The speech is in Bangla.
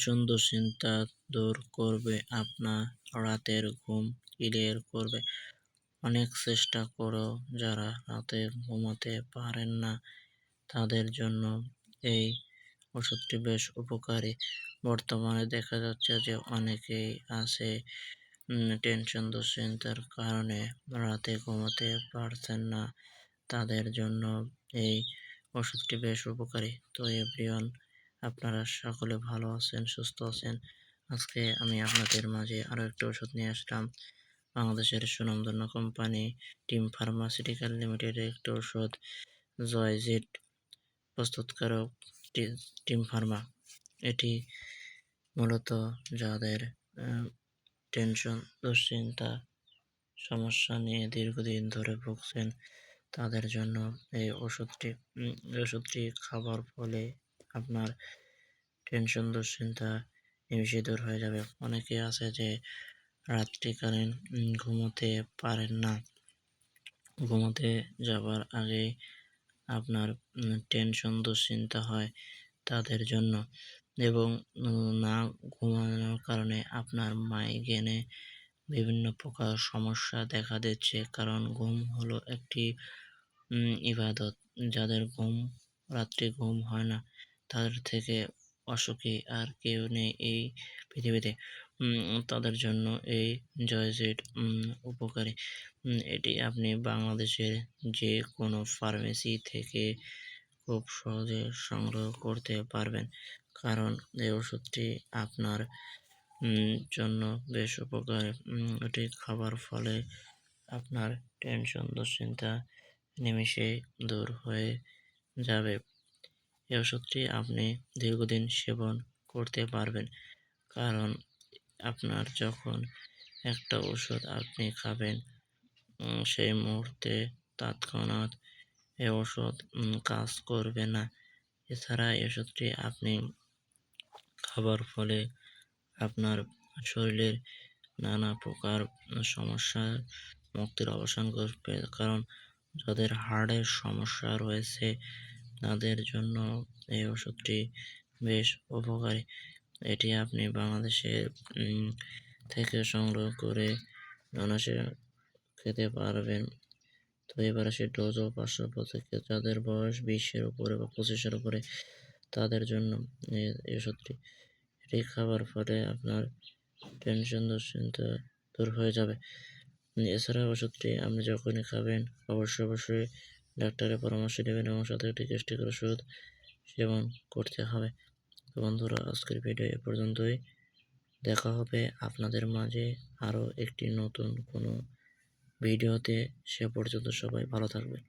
টেনশন দুশ্চিন্তা দূর করবে, আপনার রাতের ঘুম ক্লিয়ার করবে। অনেক চেষ্টা করেও যারা রাতে ঘুমাতে পারেন না, তাদের জন্য এই ওষুধটি বেশ উপকারী। বর্তমানে দেখা যাচ্ছে যে অনেকেই আছে টেনশন দুশ্চিন্তার কারণে রাতে ঘুমাতে পারছেন না। তাদের জন্য এই ওষুধটি বেশ উপকারী। তো এভরিওয়ান আপনারা সকলে ভালো আছেন, সুস্থ আছেন। আজকে আমি আপনাদের মাঝে আরও একটা ওষুধ নিয়ে আসলাম। বাংলাদেশের সুনামধন্য কোম্পানি টিম ফার্মাসিউটিক্যাল লিমিটেডের একটি ওষুধ, জয়জিট প্রস্তুতকারক টিম ফার্মা। এটি মূলত যাদের টেনশন, দুশ্চিন্তা, সমস্যা নিয়ে দীর্ঘদিন ধরে ভুগছেন, তাদের জন্য এই ওষুধটি ওষুধটি খাবার ফলে আপনার টেনশন দুশ্চিন্তা নিমিষে দূর হয়ে যাবে। অনেকে আছে যে রাত্রিকালীন ঘুমোতে পারেন না। ঘুমোতে যাবার আগে আপনার টেনশন দুশ্চিন্তা হয় তাদের জন্য। এবং না ঘুমানোর কারণে আপনার মাইগ্রেনে বিভিন্ন প্রকার সমস্যা দেখা দিচ্ছে। কারণ ঘুম হলো একটি ইবাদত। যাদের ঘুম, রাত্রে ঘুম হয় না তাদের থেকে অসুখী আর কেউ নেই এই পৃথিবীতে। তাদের জন্য এই জয়জেট উপকারী। এটি আপনি বাংলাদেশের যে কোনো ফার্মেসি থেকে খুব সহজে সংগ্রহ করতে পারবেন। কারণ এই ওষুধটি আপনার জন্য বেশ উপকারী। এটি খাবার ফলে আপনার টেনশন, দুশ্চিন্তা নিমিষেই দূর হয়ে যাবে। এই ওষুধটি আপনি দীর্ঘদিন সেবন করতে পারবেন। কারণ আপনার যখন একটা ওষুধ আপনি খাবেন সেই মুহূর্তে তৎক্ষণাৎ এ ওষুধ কাজ করবে না। এছাড়া এই ওষুধটি আপনি খাবার ফলে আপনার শরীরের নানা প্রকার সমস্যা, মুক্তির অবসান ঘটবে। কারণ যাদের হার্টের সমস্যা রয়েছে তাদের জন্য এই ওষুধটি বেশ উপকারী। এটি আপনি বাংলাদেশের থেকে সংগ্রহ করে অনায়াসে খেতে পারবেন। তো এবার আসে ডোজ ও পার্শ্ব প্রতিক্রিয়া। যাদের বয়স বিশের উপরে বা পঁচিশের উপরে, তাদের জন্য এই ওষুধটি। এটি খাবার ফলে আপনার টেনশন দুশ্চিন্তা দূর হয়ে যাবে। এছাড়া ওষুধটি আপনি যখনই খাবেন, অবশ্যই অবশ্যই ডাক্তারের পরামর্শ নেবেন এবং সাথে গ্যাস্ট্রিকের ওষুধ সেবন করতে হবে। তো বন্ধুরা, আজকের ভিডিও এ পর্যন্তই। দেখা হবে আপনাদের মাঝে আরও একটি নতুন কোনো ভিডিওতে সে পর্যন্ত সবাই ভালো থাকবেন।